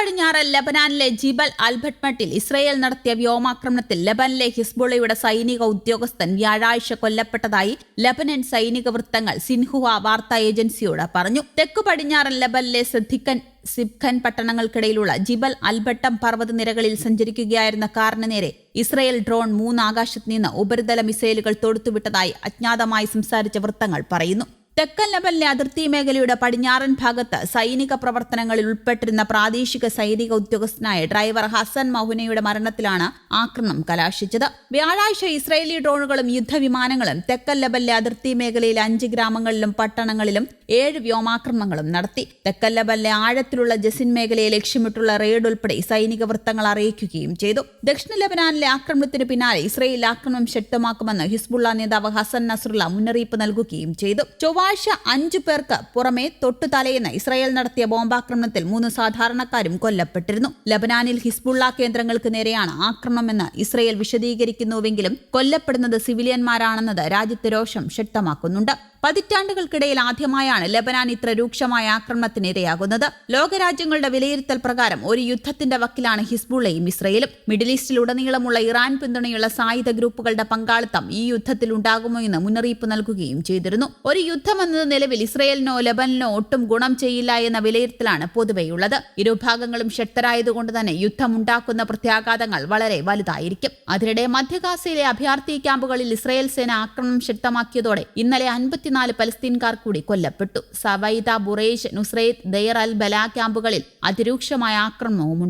പടിഞ്ഞാറ് ലബനാനിലെ ജിബൽ അൽബട്ട്മട്ടിൽ ഇസ്രയേൽ നടത്തിയ വ്യോമാക്രമണത്തിൽ ലബനിലെ ഹിസ്ബുള്ളയുടെ സൈനിക ഉദ്യോഗസ്ഥൻ വ്യാഴാഴ്ച കൊല്ലപ്പെട്ടതായി ലബനൻ സൈനിക വൃത്തങ്ങൾ സിൻഹുവ വാർത്താ ഏജൻസിയോട് പറഞ്ഞു. തെക്കു പടിഞ്ഞാറൻ ലബനിലെ സിദ്ധിക്കൻ സിബ്ഖൻ പട്ടണങ്ങൾക്കിടയിലുള്ള ജിബൽ അൽബട്ടം പർവതനിരകളിൽ സഞ്ചരിക്കുകയായിരുന്ന കാറിന് നേരെ ഇസ്രയേൽ ഡ്രോൺ മൂന്ന് ആകാശത്ത് നിന്ന് ഉപരിതല മിസൈലുകൾ തൊടുത്തുവിട്ടതായി അജ്ഞാതമായി സംസാരിച്ച വൃത്തങ്ങൾ പറയുന്നു. തെക്കൻ ലബനിലെ അതിർത്തി മേഖലയുടെ പടിഞ്ഞാറൻ ഭാഗത്ത് സൈനിക പ്രവർത്തനങ്ങളിൽ ഉൾപ്പെട്ടിരുന്ന പ്രാദേശിക സൈനിക ഉദ്യോഗസ്ഥനായ ഡ്രൈവർ ഹസൻ മൌഹുനയുടെ മരണത്തിലാണ് ആക്രമണം കലാശിച്ചത്. വ്യാഴാഴ്ച ഇസ്രയേലി ഡ്രോണുകളും യുദ്ധവിമാനങ്ങളും തെക്കൻ ലബനിലെ അതിർത്തി മേഖലയിലെ അഞ്ച് ഗ്രാമങ്ങളിലും പട്ടണങ്ങളിലും ഏഴ് വ്യോമാക്രമണങ്ങളും നടത്തി. തെക്കൻ ലബനിലെ ആഴത്തിലുള്ള ജസിൻ മേഖലയെ ലക്ഷ്യമിട്ടുള്ള റെയ്ഡ് ഉൾപ്പെടെ സൈനിക വൃത്തങ്ങൾ അറിയിക്കുകയും ചെയ്തു. ദക്ഷിണ ലബനാനിലെ ആക്രമണത്തിന് പിന്നാലെ ഇസ്രയേൽ ആക്രമണം ശക്തമാക്കുമെന്ന് ഹിസ്ബുള്ള നേതാവ് ഹസൻ നസ്രുള്ള മുന്നറിയിപ്പ് നൽകുകയും ചെയ്തു. ചൊവ്വാഴ്ച അഞ്ചു പേർക്ക് പുറമെ തൊട്ടു തലേന്ന് ഇസ്രായേൽ നടത്തിയ ബോംബാക്രമണത്തിൽ മൂന്ന് സാധാരണക്കാരും കൊല്ലപ്പെട്ടിരുന്നു. ലബനാനിൽ ഹിസ്ബുള്ള കേന്ദ്രങ്ങൾക്ക് നേരെയാണ് ആക്രമണമെന്ന് ഇസ്രായേൽ വിശദീകരിക്കുന്നുവെങ്കിലും കൊല്ലപ്പെടുന്നത് സിവിലിയന്മാരാണെന്നത് രാജ്യത്ത് രോഷം ശക്തമാക്കുന്നുണ്ട്. പതിറ്റാണ്ടുകൾക്കിടയിൽ ആദ്യമായാണ് ലബനാൻ ഇത്ര രൂക്ഷമായ ആക്രമണത്തിനിരയാകുന്നത് ലോകരാജ്യങ്ങളുടെ വിലയിരുത്തൽ പ്രകാരം ഒരു യുദ്ധത്തിന്റെ വക്കിലാണ് ഹിസ്ബുള്ളയും ഇസ്രയേലും. മിഡിൽ ഈസ്റ്റിലുടനീളമുള്ള ഇറാൻ പിന്തുണയുള്ള സായുധ ഗ്രൂപ്പുകളുടെ പങ്കാളിത്തം ഈ യുദ്ധത്തിൽ ഉണ്ടാകുമോ എന്ന് മുന്നറിയിപ്പ് നൽകുകയും ചെയ്തിരുന്നു. ഒരു യുദ്ധമെന്നത് നിലവിൽ ഇസ്രയേലിനോ ലബനിനോ ഒട്ടും ഗുണം ചെയ്യില്ല എന്ന വിലയിരുത്തലാണ് പൊതുവെയുള്ളത്. ഇരുഭാഗങ്ങളും ശക്തരായതുകൊണ്ട് തന്നെ യുദ്ധമുണ്ടാക്കുന്ന പ്രത്യാഘാതങ്ങൾ വളരെ വലുതായിരിക്കും. അതിനിടെ മധ്യഗാസയിലെ അഭയാർത്ഥി ക്യാമ്പുകളിൽ ഇസ്രയേൽ സേന ആക്രമണം ശക്തമാക്കിയതോടെ ഇന്നലെ അൻപത്തിനാല് പലസ്തീൻകാർ കൂടി കൊല്ലപ്പെട്ടു. സവൈദ ബുറേഷ് നുസ്രൈത്ത് ദയർ അൽ ബല ക്യാമ്പുകളിൽ അതിരൂക്ഷമായ ആക്രമണവും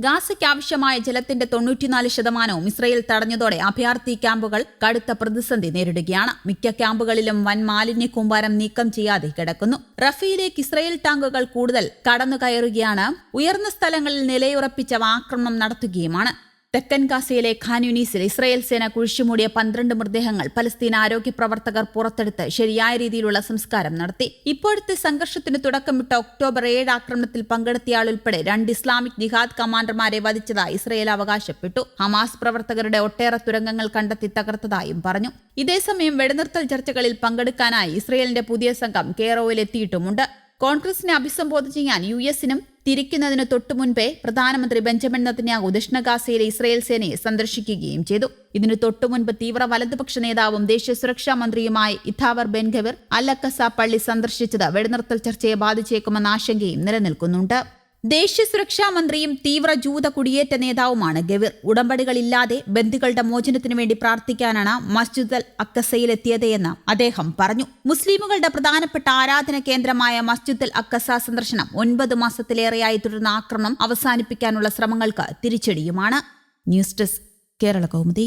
ഉണ്ടായി ഗാസയ്ക്ക് ആവശ്യമായ ജലത്തിന്റെ തൊണ്ണൂറ്റിനാല് ശതമാനവും ഇസ്രയേൽ തടഞ്ഞതോടെ അഭയാർത്ഥി ക്യാമ്പുകൾ കടുത്ത പ്രതിസന്ധി നേരിടുകയാണ്. മിക്ക ക്യാമ്പുകളിലും വൻ മാലിന്യ കൂമ്പാരം നീക്കം ചെയ്യാതെ കിടക്കുന്നു. റഫയിലേക്ക് ഇസ്രയേൽ ടാങ്കുകൾ കൂടുതൽ കടന്നു കയറുകയാണ് ഉയർന്ന സ്ഥലങ്ങളിൽ നിലയുറപ്പിച്ച ആക്രമണം നടത്തുകയുമാണ്. തെക്കൻ ഗാസയിലെ ഖാൻ ഇസ്രായേൽ സേന കുഴിച്ചുമൂടിയ പന്ത്രണ്ട് മൃതദേഹങ്ങൾ പലസ്തീൻ ആരോഗ്യ പ്രവർത്തകർ പുറത്തെടുത്ത് ശരിയായ രീതിയിലുള്ള സംസ്കാരം നടത്തി. ഇപ്പോഴത്തെ സംഘർഷത്തിന് തുടക്കമിട്ട ഒക്ടോബർ ഏഴ് ആക്രമണത്തിൽ പങ്കെടുത്തയാൾ ഉൾപ്പെടെ രണ്ട് ഇസ്ലാമിക് ജിഹാദ് കമാൻഡർമാരെ വധിച്ചതായി ഇസ്രായേൽ അവകാശപ്പെട്ടു. ഹമാസ് പ്രവർത്തകരുടെ ഒട്ടേറെ തുരങ്കങ്ങൾ കണ്ടെത്തി തകർത്തതായും പറഞ്ഞു. ഇതേസമയം വെടിനിർത്തൽ ചർച്ചകളിൽ പങ്കെടുക്കാനായി ഇസ്രായേലിന്റെ പുതിയ സംഘം കെയറോയിൽ എത്തിയിട്ടുമുണ്ട് കോൺഗ്രസിനെ അഭിസംബോധന ചെയ്യാൻ യു എസിനും തിരിക്കുന്നതിന് തൊട്ടു മുൻപേ പ്രധാനമന്ത്രി ബെഞ്ചമിൻ നത്തന്യാഹു ദക്ഷിണഗാസയിലെ ഇസ്രയേൽ സേനയെ സന്ദർശിക്കുകയും ചെയ്തു. ഇതിനു തൊട്ടു മുൻപ് തീവ്ര വലതുപക്ഷ നേതാവും ദേശീയ സുരക്ഷാ മന്ത്രിയുമായ ഇഥാവർ ബെൻഗവർ അല്ലക്കസ പള്ളി സന്ദർശിച്ചത് വെടിനിർത്തൽ ചർച്ചയെ ബാധിച്ചേക്കുമെന്ന ആശങ്കയും നിലനിൽക്കുന്നുണ്ട്. ദേശീയ സുരക്ഷാ മന്ത്രിയും തീവ്ര ജൂത കുടിയേറ്റ നേതാവുമാണ് ഗവിർ. ഉടമ്പടികളില്ലാതെ ബന്ധുക്കളുടെ മോചനത്തിനു വേണ്ടി പ്രാർത്ഥിക്കാനാണ് മസ്ജിദ് അൽ അക്കസയിലെത്തിയത് എന്ന് അദ്ദേഹം പറഞ്ഞു. മുസ്ലിമുകളുടെ പ്രധാനപ്പെട്ട ആരാധന കേന്ദ്രമായ മസ്ജിദ് അൽ അക്കസ സന്ദർശനം ഒൻപത് മാസത്തിലേറെയായി തുടരുന്ന ആക്രമണം അവസാനിപ്പിക്കാനുള്ള ശ്രമങ്ങൾക്ക് തിരിച്ചടിയുമാണ്. News desk Kerala Kaumudi.